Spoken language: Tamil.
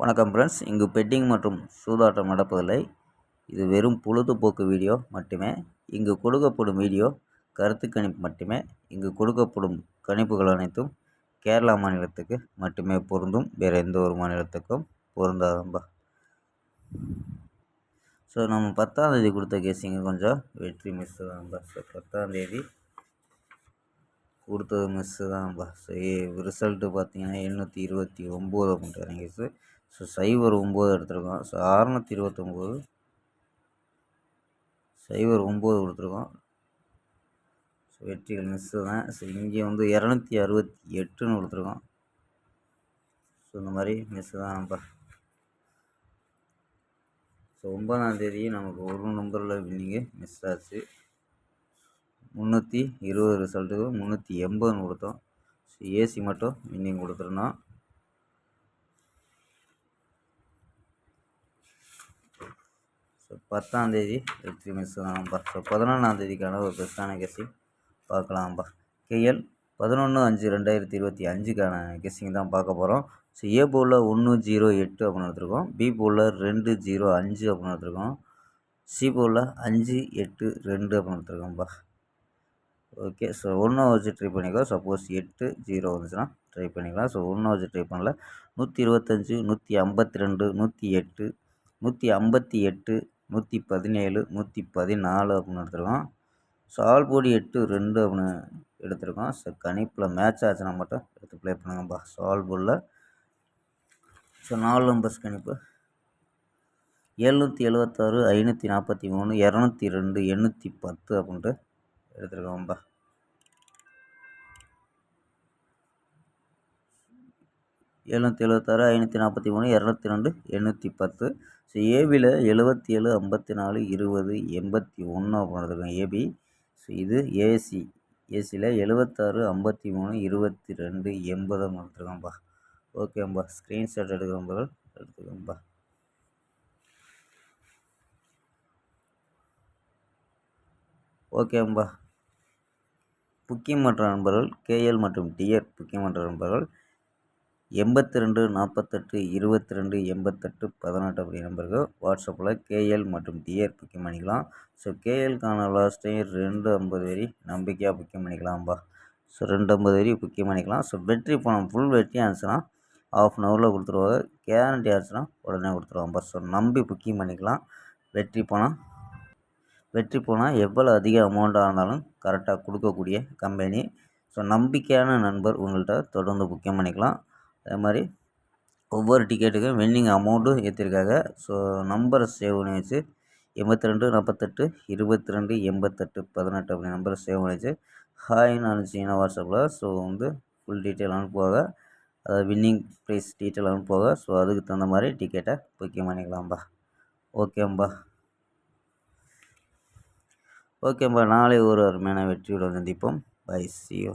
வணக்கம் ஃப்ரெண்ட்ஸ் இங்கு பெட்டிங் மற்றும் சூதாட்டம் நடப்பதில்லை. இது வெறும் பொழுதுபோக்கு வீடியோ மட்டுமே. இங்கு கொடுக்கப்படும் வீடியோ கருத்து கணிப்பு மட்டுமே. இங்கு கொடுக்கப்படும் கணிப்புகள் அனைத்தும் கேரளா மாநிலத்துக்கு மட்டுமே பொருந்தும். வேறு எந்த ஒரு மாநிலத்துக்கும் பொருந்தாதம்பா. ஸோ நம்ம பத்தாந்தேதி கொடுத்த கேஸிங்க கொஞ்சம் வெற்றி மிஸ் தான்ப்பா ஸோ பத்தாந்தேதி கொடுத்தது மிஸ்ஸு தான்பா. ஸோ ரிசல்ட்டு பார்த்தீங்கன்னா எழுநூற்றி இருபத்தி ஒம்பது அப்படின்ற கேஸு ஸோ சைபர் ஒம்பது எடுத்திருக்கோம். ஸோ அறநூற்றி இருபத்தொம்போது. சைபர் ஒம்பது கொடுத்துருக்கோம். ஸோ வெற்றிகள் மிஸ்ஸு தான். ஸோ இங்கே வந்து இரநூத்தி அறுபத்தி எட்டுன்னு கொடுத்துருக்கோம். ஸோ இந்த மாதிரி மிஸ்ஸு நம்பர் ஸோ ஒன்பதாந்தேதி நமக்கு ஒரு நம்பரில் வின்னிங்கு மிஸ் ஆச்சு. முந்நூற்றி இருபது ரிசல்ட்டுக்கு முந்நூற்றி எண்பதுன்னு கொடுத்தோம். ஸோ ஏசி மட்டும் வின்னிங் கொடுத்துருந்தோம். ஸோ பத்தாந்தேதி வெற்றி மிஸ் தான்ப்பா ஸோ பதினொன்றாந்தேதிக்கான ஒரு பெஸ்ட்டான கெஸ்ஸிங் பார்க்கலாம்ப்பா கேஎல் பதினொன்று அஞ்சு ரெண்டாயிரத்தி இருபத்தி அஞ்சுக்கான கெஸ்ஸிங் தான் பார்க்க போகிறோம் ஸோ ஏ போலில் ஒன்று ஜீரோ எட்டு அப்படின்னு எடுத்துருக்கோம். பி போலில் ரெண்டு ஜீரோ அஞ்சு அப்படின்னு எடுத்துருக்கோம். சி போலில் அஞ்சு எட்டு ரெண்டு அப்படின்னு எடுத்துருக்கோம்ப்பா ஓகே ஸோ ஒன்று வச்சு ட்ரை பண்ணிக்கோ. சப்போஸ் எட்டு ஜீரோ வந்துச்சுன்னா ட்ரை பண்ணிக்கலாம். ஸோ ஒன்றா வச்சு ட்ரை பண்ணல. நூற்றி இருபத்தஞ்சி நூற்றி ஐம்பத்தி ரெண்டு நூற்றி எட்டு நூற்றி ஐம்பத்தி எட்டு நூற்றி பதினேழு நூற்றி பதினாலு அப்படின்னு எடுத்துருக்கோம். சால் போடி எட்டு ரெண்டு அப்படின்னு எடுத்திருக்கோம். ஸோ கணிப்பில் மேட்ச் ஆச்சுன்னா மட்டும் எடுத்து ப்ளே பண்ணுங்கப்பா. சால் போர்டில் ஸோ நாலு நம்பர்ஸ் கணிப்பு. எழுநூற்றி எழுபத்தாறு ஐநூற்றி நாற்பத்தி மூணு இரநூத்தி ரெண்டு எண்ணூற்றி பத்து அப்படின்ட்டு எடுத்துருக்கோம்ப்பா. எழுநூற்றி எழுபத்தாறு ஐநூற்றி நாற்பத்தி மூணு இரநூத்தி ரெண்டு எண்ணூற்றி பத்து. ஸோ ஏபியில் எழுபத்தி ஏழு ஐம்பத்தி நாலு இருபது எண்பத்தி ஒன்று அப்படின்றதுக்கும் ஏபி ஸோ இது ஏசி ஏசியில் எழுபத்தாறு ஐம்பத்தி மூணு இருபத்தி ரெண்டு எண்பது எடுத்துருக்கோம்ப்பா ஓகேம்பா ஸ்க்ரீன்ஷாட் எடுக்கிறோம்பா எடுத்துக்கோம்பா ஓகேம்பா புக்கிங் மற்ற நண்பர்கள் கேஎல் மற்றும் டிஎர் புக்கிங் மற்ற நண்பர்கள் எண்பத்தி ரெண்டு நாற்பத்தெட்டு இருபத்தி ரெண்டு எண்பத்தெட்டு பதினெட்டு அப்படி நம்பருக்கு வாட்ஸ்அப்பில் கேஎல் மற்றும் டிஆர் புக்கிங் பண்ணிக்கலாம். ஸோ கேஎல்க்கான லாஸ்ட் டைம் ரெண்டு ஐம்பது வரி நம்பிக்கையாக புக்கிங் பண்ணிக்கலாம்பா. ஸோ ரெண்டு ஐம்பது வரி புக்கிங் பண்ணிக்கலாம். ஸோ வெற்றி பணம் ஃபுல் வெற்றி ஆச்சுன்னா ஆஃப் அன் ஹவரில் கொடுத்துருவாங்க கேரண்டி ஆச்சுன்னா உடனே கொடுத்துருவாங்கப்பா ஸோ நம்பி புக்கிங் பண்ணிக்கலாம். வெற்றி பணம் வெற்றி போனால் எவ்வளோ அதிக அமௌண்ட்டாக இருந்தாலும் கரெக்டாக கொடுக்கக்கூடிய கம்பெனி ஸோ நம்பிக்கையான நண்பர் உங்கள்கிட்ட தொடர்ந்து புக்கிங் பண்ணிக்கலாம். அதே மாதிரி ஒவ்வொரு டிக்கெட்டுக்கும் வின்னிங் அமௌண்ட்டும் ஏற்றிருக்காங்க ஸோ நம்பரை சேவ் பண்ணி வச்சு எண்பத்தி ரெண்டு நாற்பத்தெட்டு இருபத்தி ரெண்டு எண்பத்தெட்டு பதினெட்டு அப்படி நம்பரை சேவ் பண்ணி வச்சு ஹாய்னு அனுப்பிச்சிங்கன்னா வாட்ஸ்அப்பில் ஸோ வந்து ஃபுல் டீட்டெயில் அனுப்புவாங்க அதாவது வின்னிங் ப்ரைஸ் டீட்டெயில் அனுப்புவாங்க ஸோ அதுக்கு தகுந்த மாதிரி டிக்கெட்டை புக்கிங் பண்ணிக்கலாம்ப்பா ஓகேம்பா ஓகேம்பா நாளை ஒரு அருமையான வெற்றியுடன் சந்திப்போம். பை சியோ